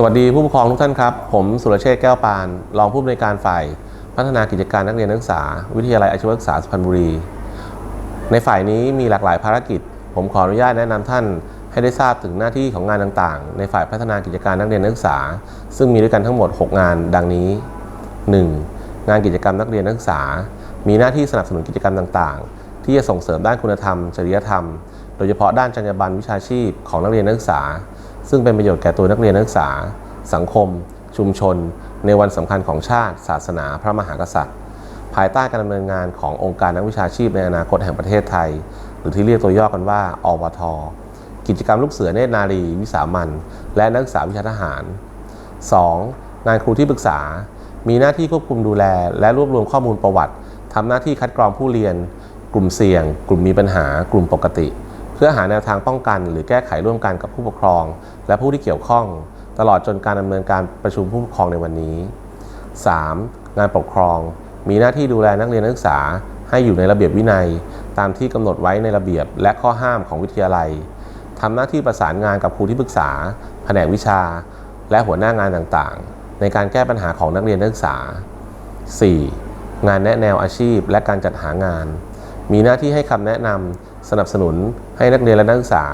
สวัสดีผู้ปกครองทุกท่านครับ ผมสุรเชษแก้วปาน รองผู้อำนวยการฝ่าย พัฒนากิจการนักเรียนนักศึกษา วิทยาลัยอาชีวศึกษาสุพรรณบุรี ในฝ่ายนี้มีหลากหลายภารกิจ ผมขออนุญาตแนะนำท่าน ให้ได้ทราบถึงหน้าที่ของงานต่างๆ ในฝ่ายพัฒนากิจการนักเรียนนักศึกษา ซึ่งมีด้วยกันทั้งหมด 6 งานดังนี้ 1. งานกิจกรรมนักเรียนนักศึกษา มีหน้าที่สนับสนุนกิจกรรมต่างๆ ที่จะส่งเสริมด้านคุณธรรมจริยธรรม โดยเฉพาะด้านจรรยาบรรณวิชาชีพของนักเรียนนักศึกษา ซึ่งเป็นประโยชน์แก่ตัวนักเรียนนักศึกษา สังคม ชุมชน ในวันสำคัญของชาติ ศาสนา พระมหากษัตริย์ ภายใต้การดำเนินงานขององค์การนักวิชาชีพในอนาคตแห่งประเทศไทย หรือที่เรียกตัวย่อกันว่าอวท กิจกรรมลูกเสือเนตรนารี วิสามันและนักศึกษาวิชาทหาร 2. งานครูที่ปรึกษา มีหน้าที่ควบคุมดูแล และรวบรวมข้อมูลประวัติทำหน้าที่คัดกรองผู้เรียน กลุ่มเสี่ยง กลุ่มมีปัญหา กลุ่มปกติ เพื่อหาแนวทางป้องกัน หรือแก้ไขร่วมกันกับผู้ปกครอง และผู้ที่เกี่ยวข้อง ตลอดจนการดำเนินการประชุมผู้ปกครองในวันนี้ 3. งานปกครอง มีหน้าที่ดูแลนักเรียนนักศึกษา ให้อยู่ในระเบียบวินัย ตามที่กำหนดไว้ในระเบียบ และข้อห้ามของวิทยาลัยทำหน้าที่ประสานงานกับครูที่ปรึกษา แผนกวิชา และหัวหน้างานต่างๆ ในการแก้ปัญหาของนักเรียนนักศึกษา 4. งานแนะแนวอาชีพและการจัดหางาน มีหน้าที่ให้คำแนะนำ สนับสนุนให้นักเรียนและนักศึกษา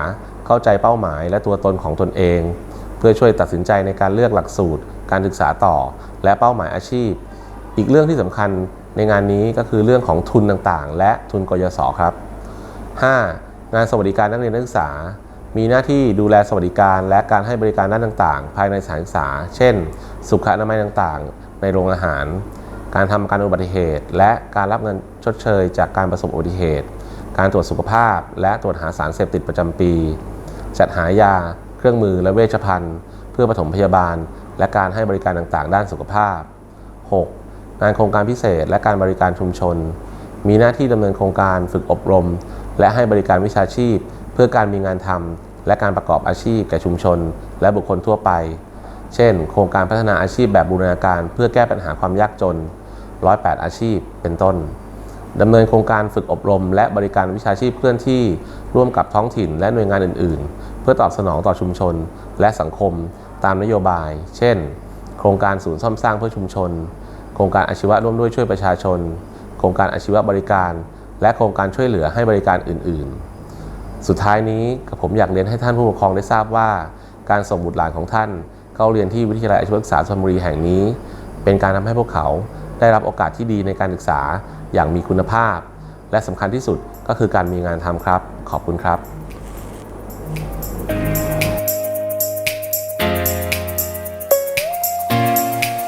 เข้าใจเป้าหมายและตัวตนของตนเอง เพื่อช่วยตัดสินใจในการเลือกหลักสูตร การศึกษาต่อ และเป้าหมายอาชีพ อีกเรื่องที่สำคัญในงานนี้ก็คือเรื่องของทุนต่างๆ และทุนกยศครับ 5. งานสวัสดิการนักเรียนนักศึกษา มีหน้าที่ดูแลสวัสดิการและการให้บริการด้านต่างๆ ภายในสถานศึกษา เช่น สุขอนามัยต่างๆ ในโรงอาหาร การทำประกันอุบัติเหตุ และการรับเงินชดเชย จากการประสบอุบัติเหตุ การตรวจสุขภาพ และตรวจหาสารเสพติดประจำปี จัดหายา เครื่องมือและเวชภัณฑ์ เพื่อปฐมพยาบาล และการให้บริการต่างๆ ด้านสุขภาพ 6. งานโครงการพิเศษและการบริการชุมชน มีหน้าที่ดำเนินโครงการฝึกอบรม และให้บริการวิชาชีพ เพื่อการมีงานทำและการประกอบอาชีพแก่ชุมชน และบุคคลทั่วไป เช่น โครงการพัฒนาอาชีพแบบบูรณาการ เพื่อแก้ปัญหาความยากจน108 อาชีพเป็นต้น ดำเนินโครงการฝึกอบรม และบริการวิชาชีพเคลื่อนที่ร่วมกับท้องถิ่นและหน่วยงานอื่น ๆ เพื่อตอบสนองต่อชุมชน และสังคม ตามนโยบาย เช่น โครงการศูนย์ซ่อมสร้างเพื่อชุมชน โครงการอาชีวะร่วมด้วยช่วยประชาชน โครงการอาชีวะบริการ และโครงการช่วยเหลือให้บริการอื่น ๆ สุดท้ายนี้กับผมอยากเรียนให้ท่านผู้ปกครองได้ทราบว่า การส่งบุตรหลานของท่านเข้าเรียนที่วิทยาลัยอาชีวศึกษาสุพรรณบุรีแห่งนี้ เป็นการทำให้พวกเขา ได้รับโอกาสที่ดีในการศึกษาอย่างมีคุณภาพ และสำคัญที่สุดก็คือการมีงานทำครับ ขอบคุณครับ